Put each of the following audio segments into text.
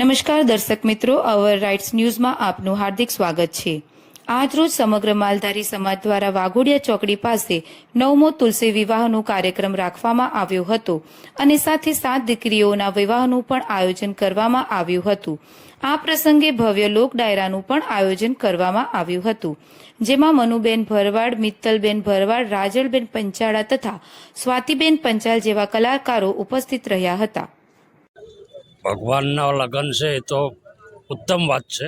નમસ્કાર દર્શક મિત્રો અવર રાઇટ્સ ન્યૂઝમાં આપનું હાર્દિક સ્વાગત છે. આજરોજ સમગ્ર માલધારી સમાજ દ્વારા વાઘોડિયા ચોકડી પાસે નવમો તુલસી વિવાહનો કાર્યક્રમ રાખવામાં આવ્યો હતો અને સાથે સાત દીકરીઓના વિવાહનું પણ આયોજન કરવામાં આવ્યું હતું. આ પ્રસંગે ભવ્ય લોક ડાયરાનું પણ આયોજન કરવામાં આવ્યું હતું, જેમાં મનુબેન ભરવાડ, મિત્તલબેન ભરવાડ, રાજલબેન પંચાળા તથા સ્વાતિબેન પંચાલ જેવા કલાકારો ઉપસ્થિત રહ્યા હતા. ભગવાનના લગ્ન છે એ તો ઉત્તમ વાત છે.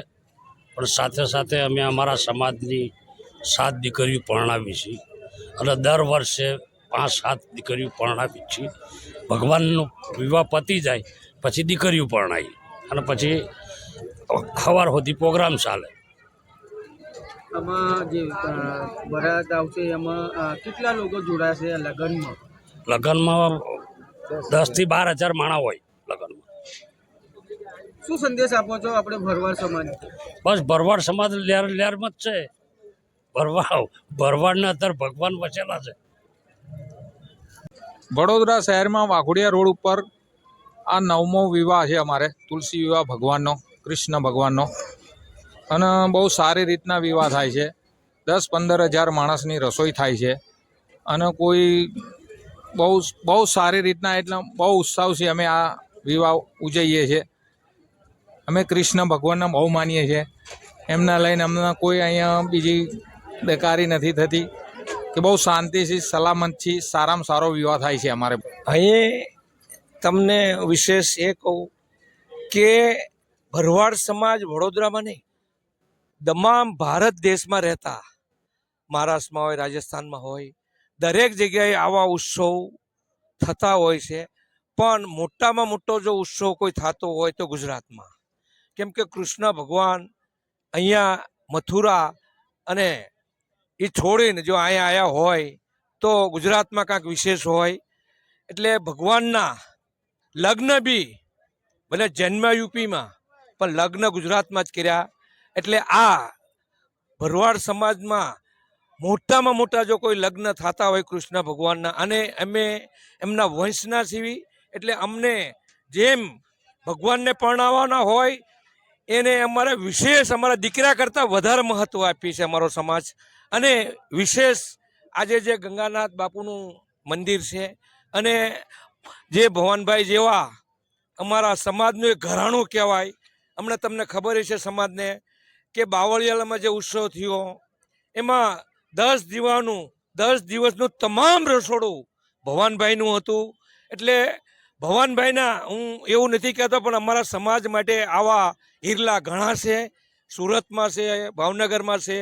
પણ સાથે સાથે અમે અમારા સમાજની સાત દીકરીઓ પરણાવી છીએ. અને દર વર્ષે પાંચ સાત દીકરીઓ પરણાવી છીએ. ભગવાનનો વિવાહ પતી જાય પછી દીકરીઓ પરણાવી અને પછી સવાર સુધી પ્રોગ્રામ ચાલે. આમાં જે બરાત આવશે એમાં કેટલા લોકો જોડાશે લગ્નમાં? લગ્નમાં દસથી બાર હજાર માણા હોય. શું સંદેશ આપો છો આપણે ભરવાડ સમાજ? બસ ભરવાડ સમાજ લેર લેરમાં જ છે. ભરવાડ ભરવાડના અત્યારે ભગવાન વચેલા છે. વડોદરા શહેરમાં વાઘોડિયા રોડ ઉપર આ નવમો વિવાહ છે અમારે તુલસી વિવાહ ભગવાનનો કૃષ્ણ ભગવાનનો. અને બહુ સારી રીતના વિવાહ થાય છે. દસ પંદર હજાર માણસની રસોઈ થાય છે. અને કોઈ બહુ બહુ સારી રીતના એટલે બહુ ઉત્સાહથી અમે આ વિવાહ ઉજવીએ છીએ. અમે કૃષ્ણ ભગવાનના બહુ માનીએ છીએ. એમના લઈને અમને કોઈ અહીંયા બીજી બેકારી નથી થતી. કે બહુ શાંતિથી સલામતથી સારામાં સારો વિવાહ થાય છે અમારે. અહીં તમને વિશેષ એ કહું કે ભરવાડ સમાજ વડોદરામાં નહીં, તમામ ભારત દેશમાં રહેતા મહારાષ્ટ્રમાં હોય, રાજસ્થાનમાં હોય, દરેક જગ્યાએ આવા ઉત્સવ થતા હોય છે. પણ મોટામાં મોટો જો ઉત્સવ કોઈ થતો હોય તો ગુજરાતમાં. કેમ કે કૃષ્ણ ભગવાન અહીંયા મથુરા અને એ છોડીને જો અહીંયા આવ્યા હોય તો ગુજરાતમાં કાંઈક વિશેષ હોય. એટલે ભગવાનના લગ્ન બી ભલે જન્મ યુપીમાં પણ લગ્ન ગુજરાતમાં જ કર્યા. એટલે આ ભરવાડ સમાજમાં મોટામાં મોટા જો કોઈ લગ્ન થતા હોય કૃષ્ણ ભગવાનના અને અમે એમના વંશના સીવી એટલે અમને જેમ ભગવાનને પરણાવવાના હોય એને અમારે વિશેષ, અમારા દીકરા કરતાં વધારે મહત્ત્વ આપીએ છે અમારો સમાજ. અને વિશેષ આજે જે ગંગાનાથ બાપુનું મંદિર છે અને જે ભવાનભાઈ જેવા અમારા સમાજનું એક ઘરાણું કહેવાય. હમણાં તમને ખબર છે સમાજને કે બાવળિયાલામાં જે ઉત્સવ થયો, એમાં દસ દીવાનું, દસ દિવસનું તમામ રસોડું ભવાનભાઈનું હતું. એટલે ભવાનભાઈના હું એવું નથી કહેતો, પણ અમારા સમાજ માટે આવા હિરલા ઘણા છે. સુરતમાં છે, ભાવનગરમાં છે.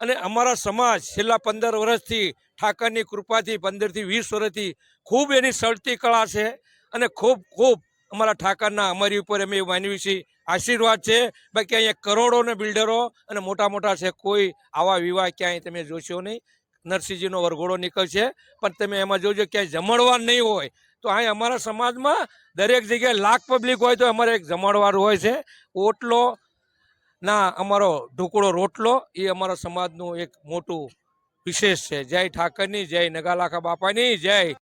અને અમારા સમાજ છેલ્લા પંદર વર્ષથી ઠાકરની કૃપાથી પંદરથી વીસ વર્ષથી ખૂબ એની સળતી કળા છે અને ખૂબ ખૂબ અમારા ઠાકરના અમારી ઉપર અમે માનવી છીએ. આશીર્વાદ છે. બાકી અહીંયા કરોડોને બિલ્ડરો અને મોટા મોટા છે. કોઈ આવા વિવાહ ક્યાંય તમે જોશો નહીં. નરસિંહજીનો વરઘોડો નીકળશે, પણ તમે એમાં જોજો, ક્યાંય જમણવાર નહીં હોય તો અહીં અમારા સમાજમાં દરેક જગ્યાએ લાખ પબ્લિક હોય તો અમારે એક જમાડવાનું હોય છે. ઓટલો ના અમારો ઢોકળો રોટલો, એ અમારા સમાજનું એક મોટું વિશેષ છે. જય ઠાકરની, જય નગાલાખા બાપાની, જય